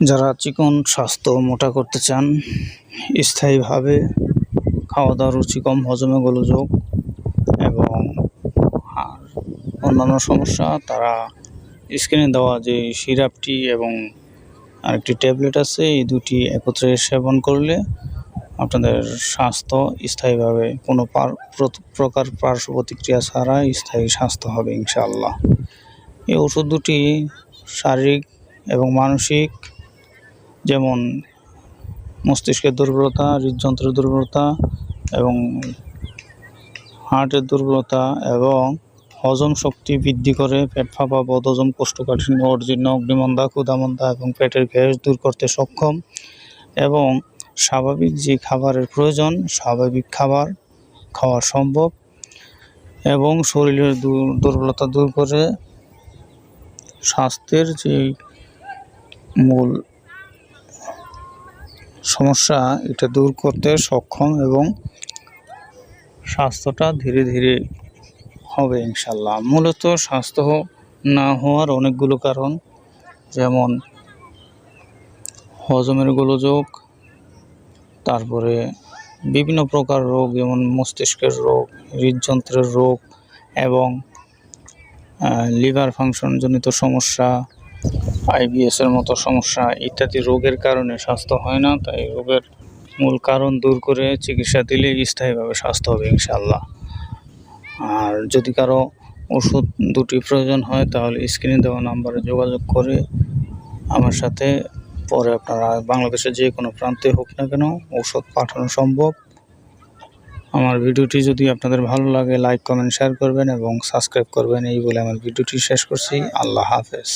যারা চিকন স্বাস্থ্য মোটা করতে চান, স্থায়ীভাবে খাওয়া দাওয়ার রুচি কম, হজমে গোলযোগ এবং আর অন্যান্য সমস্যা, তারা স্ক্রিনে দেওয়া যে সিরাপটি এবং আরেকটি ট্যাবলেট আছে, এই দুটি একত্রে সেবন করলে আপনাদের স্বাস্থ্য স্থায়ীভাবে কোনো প্রকার পার্শ্ব প্রতিক্রিয়া ছাড়া স্থায়ী স্বাস্থ্য হবে ইনশাআল্লাহ। এই ওষুধ দুটি শারীরিক এবং মানসিক যেমন মস্তিষ্কের দুর্বলতা, হৃদযন্ত্রের দুর্বলতা এবং হার্টের দুর্বলতা এবং হজম শক্তি বৃদ্ধি করে পেট ফাঁপা, বদহজম, কোষ্ঠকাঠিন্য অর্জীর্ণ অগ্নিমন্দা, ক্ষুধামন্দা এবং পেটের গ্যাস দূর করতে সক্ষম এবং স্বাভাবিক যে খাবারের প্রয়োজন, স্বাভাবিক খাবার খাওয়া সম্ভব এবং শরীরের দুর্বলতা দূর করে স্বাস্থ্যের যে মূল সমস্যা, এটা দূর করতে সক্ষম এবং স্বাস্থ্যটা ধীরে ধীরে হবে ইনশাল্লাহ মূলত স্বাস্থ্য না হওয়ার অনেকগুলো কারণ, যেমন হজমের গোলযোগ, তারপরে বিভিন্ন প্রকার রোগ, যেমন মস্তিষ্কের রোগ, হৃদযন্ত্রের রোগ এবং লিভার ফাংশনজনিত সমস্যা আইবিএসের মতো সমস্যা, ইত্যাদি রোগের কারণে স্বাস্থ্য হয় না, তাই রোগের মূল কারণ দূর করে চিকিৎসা দিলে স্থায়ীভাবে স্বাস্থ্য হবে ইনশাল্লাহ আর যদি কারও ওষুধ দুটি প্রয়োজন হয়, তাহলে স্ক্রিনে দেওয়া নাম্বারে যোগাযোগ করে আমার সাথে, পরে আপনারা বাংলাদেশের যে কোনো প্রান্তে হোক না কেন ওষুধ পাঠানো সম্ভব। আমার ভিডিওটি যদি আপনাদের ভালো লাগে, লাইক, কমেন্ট, শেয়ার করবেন এবং সাবস্ক্রাইব করবেন, এই বলে আমার ভিডিওটি শেষ করছি। আল্লাহ হাফেজ।